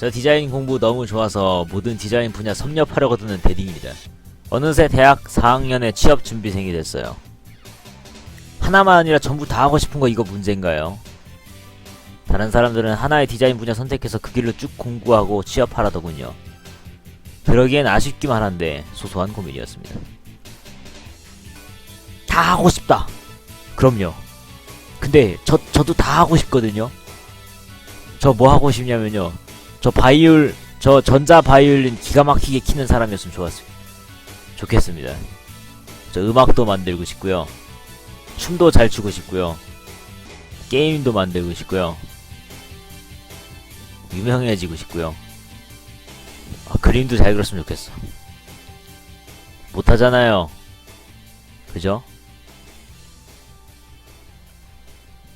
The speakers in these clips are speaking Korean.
저 디자인 공부 너무 좋아서 모든 디자인 분야 섭렵하려고 드는 대딩입니다. 어느새 대학 4학년에 취업 준비생이 됐어요. 하나만 아니라 전부 다 하고 싶은 거 이거 문제인가요? 다른 사람들은 하나의 디자인 분야 선택해서 그 길로 쭉 공부하고 취업하라더군요. 그러기엔 아쉽기만 한데 소소한 고민이었습니다. 다 하고 싶다. 그럼요. 근데 저 저도 다 하고 싶거든요. 저 뭐 하고 싶냐면요. 저 바이올 저 전자 바이올린 기가 막히게 키는 사람이었으면 좋았어요. 좋겠습니다. 저 음악도 만들고 싶고요. 춤도 잘 추고 싶고요. 게임도 만들고 싶고요. 유명해지고 싶고요. 아, 그림도 잘 그렸으면 좋겠어. 못하잖아요. 그죠?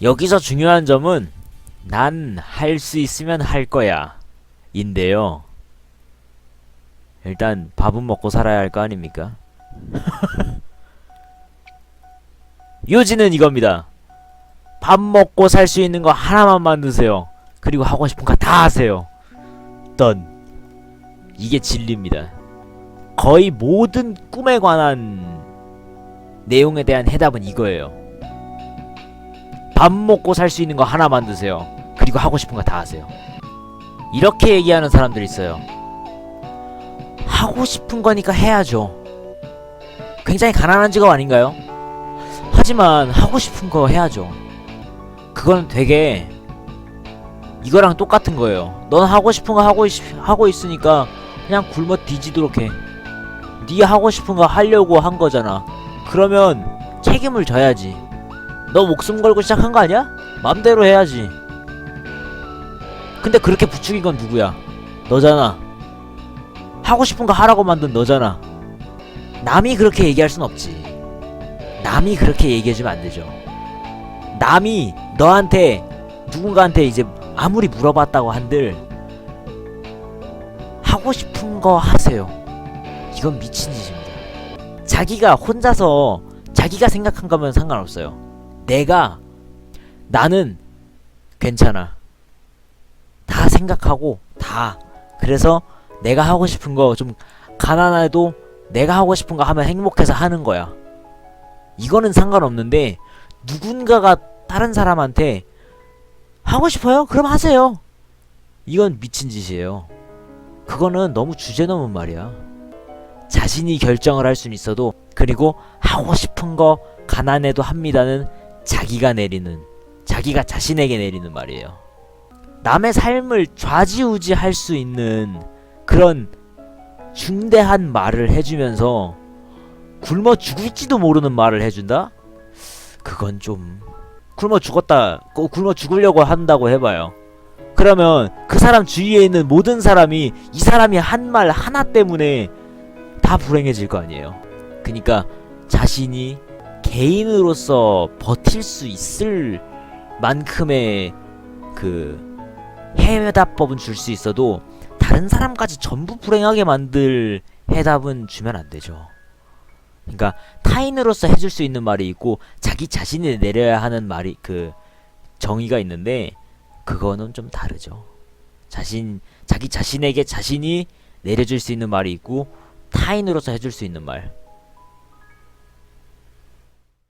여기서 중요한 점은 난 할 수 있으면 할 거야. 인데요. 일단 밥은 먹고 살아야 할 거 아닙니까? 요지는 이겁니다. 밥 먹고 살 수 있는 거 하나만 만드세요. 그리고 하고 싶은 거 다 하세요. 던. 이게 진리입니다. 거의 모든 꿈에 관한 내용에 대한 해답은 이거예요. 밥 먹고 살 수 있는 거 하나 만드세요. 그리고 하고 싶은 거 다 하세요. 이렇게 얘기하는 사람들이 있어요. 하고 싶은 거니까 해야죠. 굉장히 가난한 직업 아닌가요? 하지만 하고 싶은 거 해야죠. 그건 되게 이거랑 똑같은 거예요. 넌 하고 싶은 거 하고 있, 하고 있으니까 그냥 굶어 뒤지도록 해. 네 하고 싶은 거 하려고 한 거잖아. 그러면 책임을 져야지. 너 목숨 걸고 시작한 거 아니야? 맘대로 해야지. 근데 그렇게 부추긴 건 누구야? 너잖아. 하고 싶은 거 하라고 만든 너잖아. 남이 그렇게 얘기할 순 없지. 남이 그렇게 얘기해주면 안 되죠. 남이 너한테 누군가한테 이제 아무리 물어봤다고 한들 하고 싶은 거 하세요. 이건 미친 짓입니다. 자기가 혼자서 자기가 생각한 거면 상관없어요. 내가 나는 괜찮아. 다 생각하고 다 그래서 내가 하고 싶은 거 좀 가난해도 내가 하고 싶은 거 하면 행복해서 하는 거야. 이거는 상관없는데 누군가가 다른 사람한테 하고 싶어요? 그럼 하세요. 이건 미친 짓이에요. 그거는 너무 주제 넘은 말이야. 자신이 결정을 할 수는 있어도 그리고 하고 싶은 거 가난해도 합니다는 자기가 내리는 자기가 자신에게 내리는 말이에요. 남의 삶을 좌지우지 할 수 있는 그런 중대한 말을 해주면서 굶어 죽을지도 모르는 말을 해준다? 그건 좀 굶어 죽었다 그 굶어 죽으려고 한다고 해봐요 그러면 그 사람 주위에 있는 모든 사람이 이 사람이 한 말 하나 때문에 다 불행해질 거 아니에요 그니까 자신이 개인으로서 버틸 수 있을 만큼의 그 해답법은 줄 수 있어도 다른 사람까지 전부 불행하게 만들 해답은 주면 안 되죠. 그러니까 타인으로서 해줄 수 있는 말이 있고 자기 자신이 내려야 하는 말이 그 정의가 있는데 그거는 좀 다르죠. 자신 자기 자신에게 자신이 내려줄 수 있는 말이 있고 타인으로서 해줄 수 있는 말